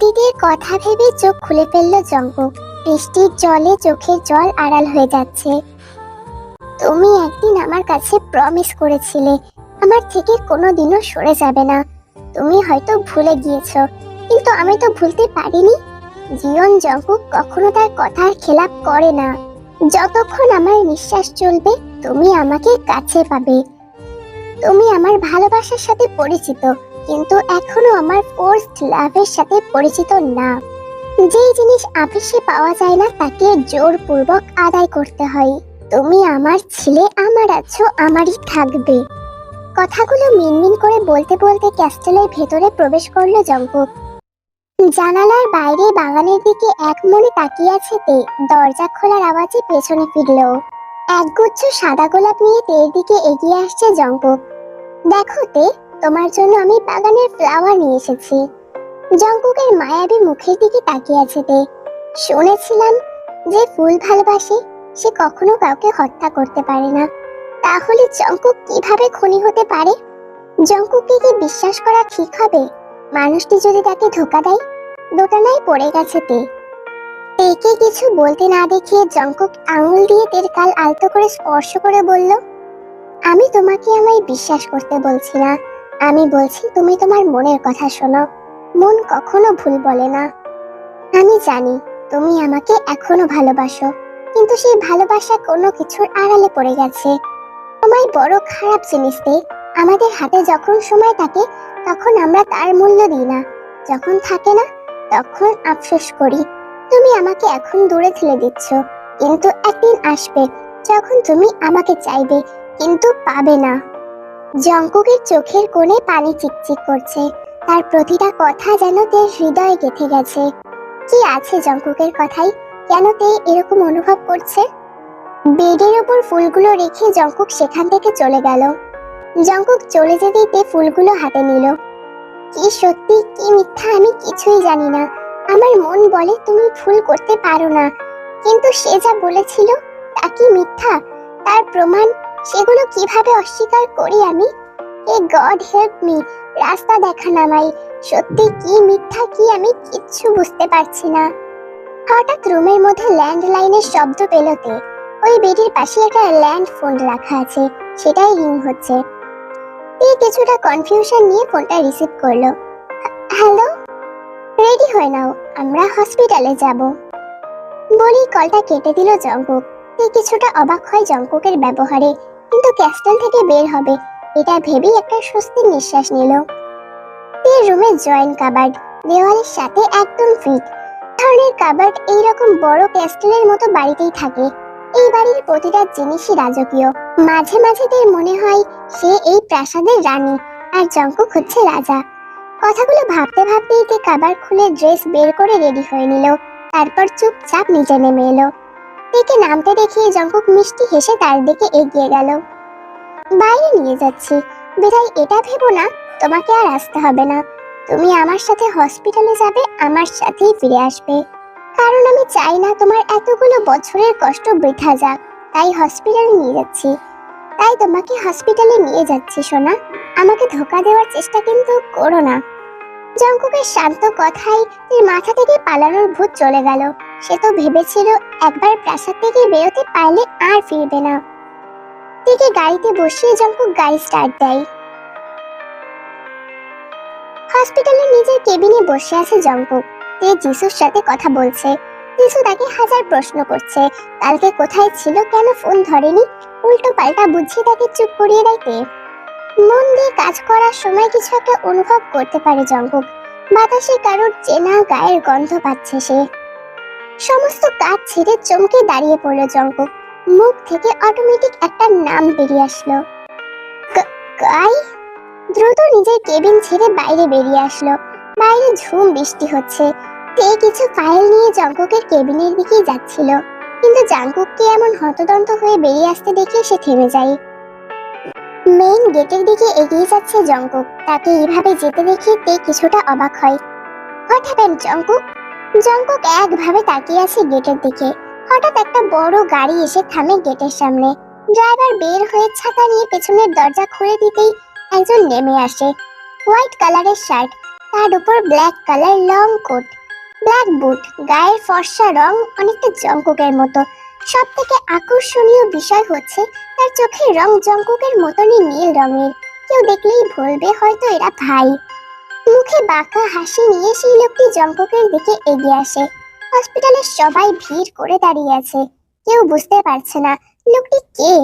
অতীতের কথা ভেবে চোখ খুলে ফেলল জঙ্কুক বৃষ্টির জলে চোখের জল আড়াল হয়ে যাচ্ছে। তুমি একদিন আমার কাছে প্রমিস করেছিলে, আমার থেকে কোনোদিনও সরে যাবে না। তুমি হয়তো ভুলে গিয়েছো, কিন্তু আমি তো ভুলতে পারিনি। জীবন জঙ্কুক কখনো তার কথার খেলাপ করে না। যতক্ষণ আমার নিঃশ্বাস চলবে, তুমি আমাকে কাছে পাবে। তুমি আমার ভালোবাসার সাথে পরিচিত কিন্তু এখনও আমার ফোর্সড লাভের সাথে পরিচিত না। যেই জিনিস আবেশে পাওয়া যায় না, তাকে জোরপূর্বক আদায় করতে হয়। তুমি আমার ছেলে, আমার আছো, আমারই থাকবে। কথাগুলো মিনমিন করে বলতে বলতে ক্যাস্টেলের ভেতরে প্রবেশ করল জঙ্কুক। জানালার বাইরে বাগানের দিকে এক মনে তাকিয়ে আছে তে। দরজা খোলার আওয়াজে পেছনে ফিরল। একগুচ্ছ সাদা গোলাপ নিয়ে তের দিকে এগিয়ে আসছে জঙ্কুক। দেখো তে তোমার জন্য আমি বাগানের ফ্লাওয়ার নিয়ে এসেছি। জঙ্কুকের মায়াবী মুখের দিকে তাকিয়ে আছে তে শুনেছিলাম যে ফুল ভালোবাসে, সে কখনো কাউকে হত্যা করতে পারে না। তাহলে জঙ্কুক কীভাবে খুনি হতে পারে? জঙ্কুককে কি বিশ্বাস করা ঠিক হবে? মানুষটি যদি তাকে ধোকা দেয় দোটানায় পড়ে গেছে তে। তেকে কিছু বলতে না দেখিয়ে জঙ্কুক আঙুল দিয়ে তের কাল আলতো করে স্পর্শ করে বলল, আমি তোমাকে আমায় বিশ্বাস করতে বলছি না। আমি বলছি, তুমি তোমার মনের কথা শোনো। মন কখনো ভুল বলে না। আমি জানি, তুমি আমাকে এখনও ভালোবাসো, কিন্তু সেই ভালোবাসা কোনো কিছুর আড়ালে পড়ে গেছে। সময় বড় খারাপ জিনিস তে আমাদের হাতে যখন সময় থাকে, তখন আমরা তার মূল্য দিই না। যখন থাকে না, তখন আফসোস করি। তুমি আমাকে এখন দূরে ঠেলে দিচ্ছ, কিন্তু একদিন আসবে যখন তুমি আমাকে চাইবে, কিন্তু পাবে না। জঙ্কুকের চোখের কোণে পানি চিকচিক করছে। তার প্রতিটা কথা যেন তের হৃদয়ে গেঁথে গেছে। কি আছে জঙ্কুকের কথাই কেন তে এরকম অনুভব করছে? বেডের ওপর ফুলগুলো রেখে জঙ্কুক সেখান থেকে চলে গেল। জঙ্কুক চলে যেতেই তে ফুলগুলো হাতে নিল। কি সত্যি, কি মিথ্যা আমি কিছুই জানি না। আমার মন বলে তুমি ভুল করতে পারো না। কিন্তু সে যা বলেছিল তা কি মিথ্যা? তার প্রমাণ সেগুলো কীভাবে অস্বীকার করি আমি? এ গড হেল্প মি রাস্তা দেখা নামাই সত্যি কি মিথ্যা কি আমি কিচ্ছু বুঝতে পারছি না। হঠাৎ রুমের মধ্যে ল্যান্ডলাইনের শব্দ পেলতে ওই বেডির পাশে একটা ল্যান্ড ফোন রাখা আছে, সেটাই রিং হচ্ছে। এই কিছুটা কনফিউশন নিয়ে ফোনটা রিসিভ করল। হ্যালো? রেডি হয়ে নাও, আমরা হসপিটালে যাব। বলি কলটা কেটে দিল জঙ্কুক। এই কিছুটা অবাক হয় জঙ্কুকের ব্যবহারে। কিন্তু ক্যাস্টেল থেকে বের হবে, এটা ভেবেই একটা স্বস্তির নিঃশ্বাস নিল। তে রুমে জয়েন্ট কাবার্ড, দেওয়ালের সাথে একদম ফিট। ধরনের কাবার্ড এইরকম বড় ক্যাস্টেলের মতো বাড়িতেই থাকে। এই বাড়ির প্রতিটা জিনিসই রাজকীয়। মাঝে মাঝে তার মনে হয়, সে এই প্রাসাদের রানী আর জঙ্কুক হচ্ছে রাজা। কথাগুলো ভাবতে ভাবতেই তে কাবার খুলে ড্রেস বের করে রেডি হয়ে নিল। তারপর চুপচাপ নিচে নেমে এলো। তেকে নামতে দেখে জঙ্কুক মিষ্টি হেসে তার দিকে এগিয়ে গেল। বাইরে নিয়ে যাচ্ছি। বিধায় এটা ভেবো না, তোমাকে আর আসতে হবে না। তুমি আমার সাথে হসপিটালে যাবে, আমার সাথেই ফিরে আসবে। কারণ আমি চাই না তোমার এতগুলো বছরের কষ্ট বৃথা যাক, তাই হসপিটালে নিয়ে যাচ্ছি। তাই তোমাকে হসপিটালে নিয়ে যাচ্ছি, সোনা। আমাকে ধোকা দেওয়ার চেষ্টা কিন্তু করো না। জঙ্কুকের শান্ত কথাই মাথা থেকে পালানোর ভূত চলে গেল। সে তো ভেবেছিল একবার প্রাসাদ থেকে বেরোতে পারলে আর ফিরবে না। থেকে গাড়িতে বসিয়ে জঙ্কুক গাড়ি স্টার্ট দেয়। হসপিটালে নিজের কেবিনে বসে আছে জঙ্কুক তে যিশুর সাথে কথা বলছে। যিশু তাকে হাজার প্রশ্ন করছে। কালকে কোথায় ছিল কেন ফোন ধরেনি? উল্টো পাল্টা বুঝিয়ে তাকে চুপ করিয়ে দেয় তে। মন দিয়ে কাজ করার সময় কিছু একটা অনুভব করতে পারে জঙ্কুক বাতাসে কারোর চেনা গায়ের গন্ধ পাচ্ছে সে। সমস্ত কাজ ছেড়ে চমকে দাঁড়িয়ে পড়ল জঙ্কুক মুখ থেকে অটোমেটিক একটা নাম বেরিয়ে আসলো। কাই? দ্রুত নিজের কেবিন ছেড়ে বাইরে বেরিয়ে আসলো। বাইরে ঝুম বৃষ্টি হচ্ছে। তে কিছু ফাইল নিয়ে কেবিনের দিকেই যাচ্ছিল। কিন্তু জাঙ্কুককে এমন হতদন্ত হয়ে বেরিয়ে আসতে দেখে সে থেমে যায়। মেইন গেটের দিকে এগিয়ে যাচ্ছে জঙ্কুক। তাকে এইভাবে যেতে দেখে তে কিছুটা অবাক হয়। হোয়াট হ্যাপেন জঙ্কুক জঙ্কুক একভাবে তাকিয়ে আছে গেটের দিকে। হঠাৎ একটা বড় গাড়ি এসে থামে গেটের সামনে। ড্রাইভার বের হয়ে ছাতা নিয়ে পেছনের দরজা খুলে দিতেই একজন নেমে আসে। হোয়াইট কালারের শার্ট, তার উপর black colour long coat. Black boot, গায়ের ফর্সা রং অনেকটা জঙ্কুকের মতো। সব থেকে আকর্ষণীয় বিষয় হচ্ছে, তার চোখের রং জঙ্কুকের মতনই নীল রঙের। কেউ দেখলেই ভুলবে, হয়তো এরা ভাই। মুখে বাঁকা হাসি নিয়ে সেই লোকটি জঙ্কুকের দিকে এগিয়ে আসে। হসপিটালে সবাই ভিড় করে দাঁড়িয়ে আছে। কেউ বুঝতে পারছে না, লোকটি কে?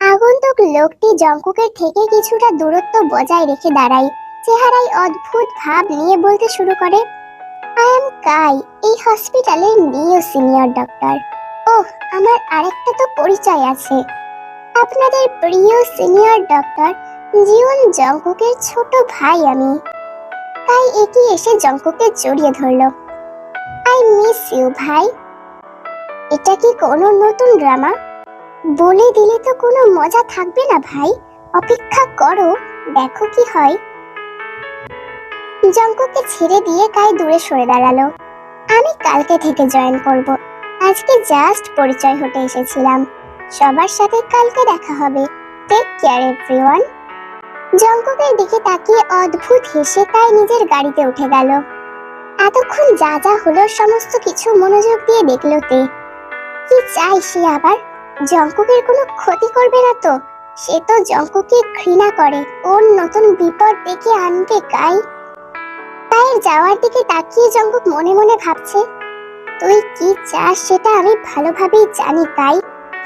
আগন্তুক লোকটি জঙ্কুকের থেকে কিছুটা দূরত্ব বজায় রেখে দাঁড়ায়। চেহারায় অদ্ভুত ভাব নিয়ে বলতে শুরু করে আই এম কাই এই হসপিটালের নিউ সিনিয়র ডক্টর। ওহ, আমার আরেকটা তো পরিচয় আছে। আপনাদের প্রিয় সিনিয়র ডক্টর জিওন জঙ্কুকের ছোট ভাই আমি। তাই এগিয়ে এসে জঙ্কুকে জড়িয়ে ধরলো। আই মিস ইউ, ভাই। এটা কি কোনো নতুন ড্রামা? বলে দিলে তো কোনো মজা থাকবে না, ভাই। অপেক্ষা করো, দেখো কি হয়। জঙ্কুকে ছেড়ে দিয়ে কাই দূরে সরে দাঁড়াল। আমি কালকে থেকে জয়েন করব। আজকে জাস্ট পরিচয় হতে এসেছিলাম। সবার সাথে কালকে দেখা হবে। Take care, everyone. জঙ্কুকের দিকে তাকিয়ে অদ্ভুত হেসে তাই নিজের গাড়িতে উঠে গেল। এতক্ষণ যা যা হলো সমস্ত কিছু মনোযোগ দিয়ে দেখল তে। কি চাই সে আবার? জঙ্কুকের কোনো ক্ষতি করবে না তো? সে তো জঙ্কুকে ঘৃণা করে, ওর নতুন বিপদ ডেকে আনবে কাই? কায়ের যাওয়ার দিকে তাকিয়ে জঙ্কুক মনে মনে ভাবছে, তুই কি চাস সেটা আমি ভালোভাবেই জানি তাই,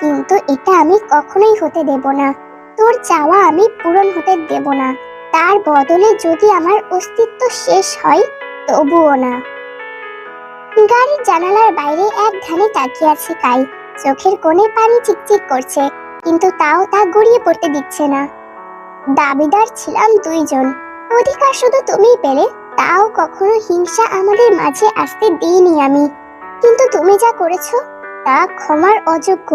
কিন্তু এটা আমি কখনোই হতে দেব না। তোর চাওয়া আমি পূরণ হতে দেব না। তার বদলে যদি আমার অস্তিত্ব শেষ হয়, তবুও না। গাড়ির জানালার বাইরে এক ধানে তাকিয়ে আছে কাই। চোখের কোণে পানি চিকচিক করছে, কিন্তু তাও তা গড়িয়ে পড়তে দিচ্ছে না। দাবিদার ছিলাম দুইজন। অধিকার শুধু তুমিই পেলে, তাও কখনো হিংসা আমাদের মাঝে আসতে দিইনি আমি। কিন্তু তুমি যা করেছ, তা ক্ষমার অযোগ্য।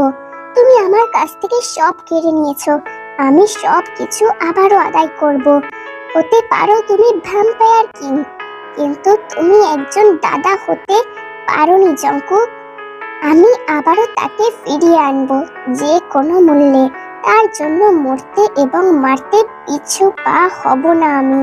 তুমি আমার কাছ থেকে সব কেড়ে নিয়েছো। আমি সব কিছু আবারও আদায় করব। হতে পারো তুমি ভ্যাম্পায়ার কিং কিন্তু তুমি একজন দাদা হতে পারো নি জঙ্কুক আমি আবারও তাকে ফিরিয়ে আনব, যে কোনো মূল্যে। তার জন্য মরতে এবং মারতে পিছু পা হব না আমি।